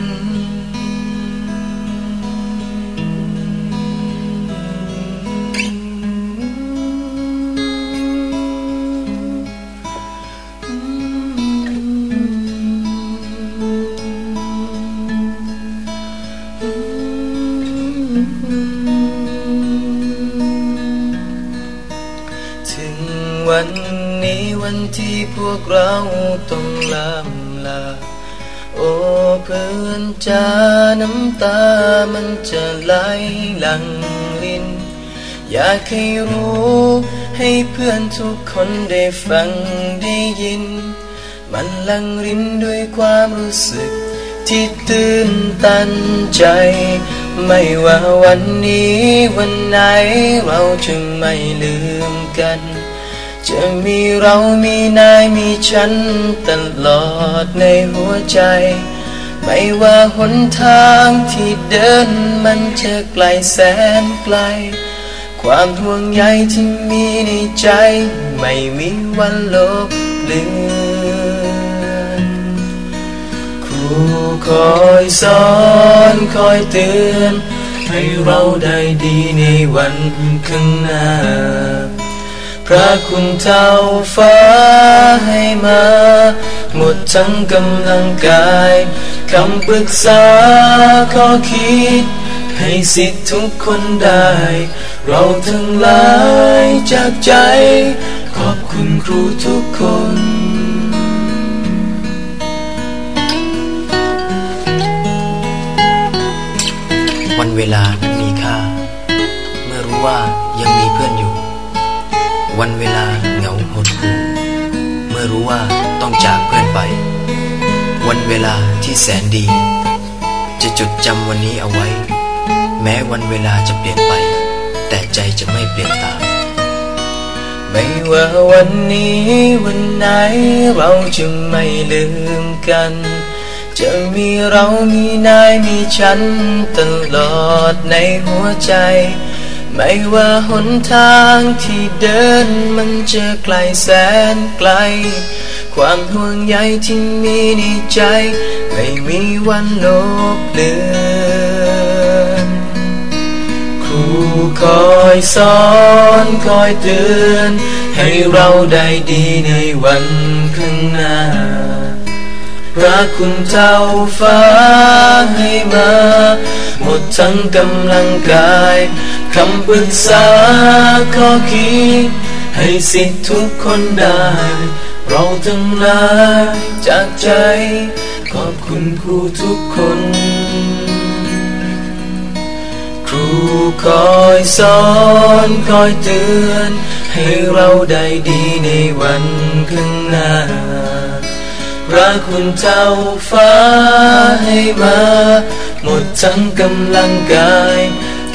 ถึงวันนี้วันที่พวกเราต้องลำลา โอ้เพื่อนจ้าน้ำตามันจะไหลหลังลิน อยากให้รู้ ให้เพื่อนทุกคนได้ฟังได้ยิน มันลังรินด้วยความรู้สึก ที่ตื่นตันใจ ไม่ว่าวันนี้วันไหนเราจะไม่ลืมกัน จะมีเรามีนายมีฉันตลอดในหัวใจ ไม่ว่าหนทางที่เดินมันจะไกลแสนไกล ความห่วงใยที่มีในใจ ไม่มีวันลบเลือนครูคอยสอนคอยเตือน ให้เราได้ดีในวันข้างหน้า พระคุณเท่าฟ้าให้มา หมดทั้งกำลังกายคำปรึกษาข้อคิด ให้สิทธิ์ทุกคนได้ เราทั้งหลายจากใจ ขอบคุณครูทุกคนวันเวลานั้นมีค่า เมื่อรู้ว่ายังมีเพื่อนอยู่ วันเวลาเหงาหดหู่เมื่อรู้ว่าต้องจากเพื่อนไป วันเวลาที่แสนดี จะจดจำวันนี้เอาไว้ แม้วันเวลาจะเปลี่ยนไป แต่ใจจะไม่เปลี่ยนตามไม่ว่าวันนี้วันไหนเราจะไม่ลืมกัน จะมีเรามีนายมีฉันตลอดในหัวใจ ไม่ว่าหนทางที่เดินมันจะไกลแสนไกล ความห่วงใยที่มีในใจ ไม่มีวันลบเลือนครูคอยสอนคอยเตือน ให้เราได้ดีในวันข้างหน้า พระคุณเจ้าฟ้าให้มา หมดทั้งกำลังกายคำปรึกษาข้อคิดให้สิทธิ์ทุกคนได้ เราทั้งหลายจากใจ ขอบคุณครูทุกคน ครูคอยสอนคอยเตือน ให้เราได้ดีในวันข้างหน้า ระคุณเจ้าฟ้าให้มา หมดทั้งกำลังกาย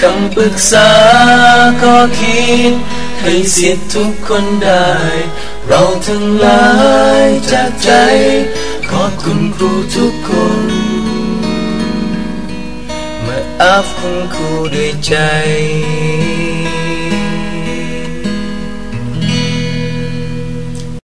คำปรึกษาข้อคิด ให้สิทธิ์ทุกคนได้ เราทั้งหลายจากใจ ขอบคุณครูทุกคนเมื่ออัฟคุณครูด้วยใจ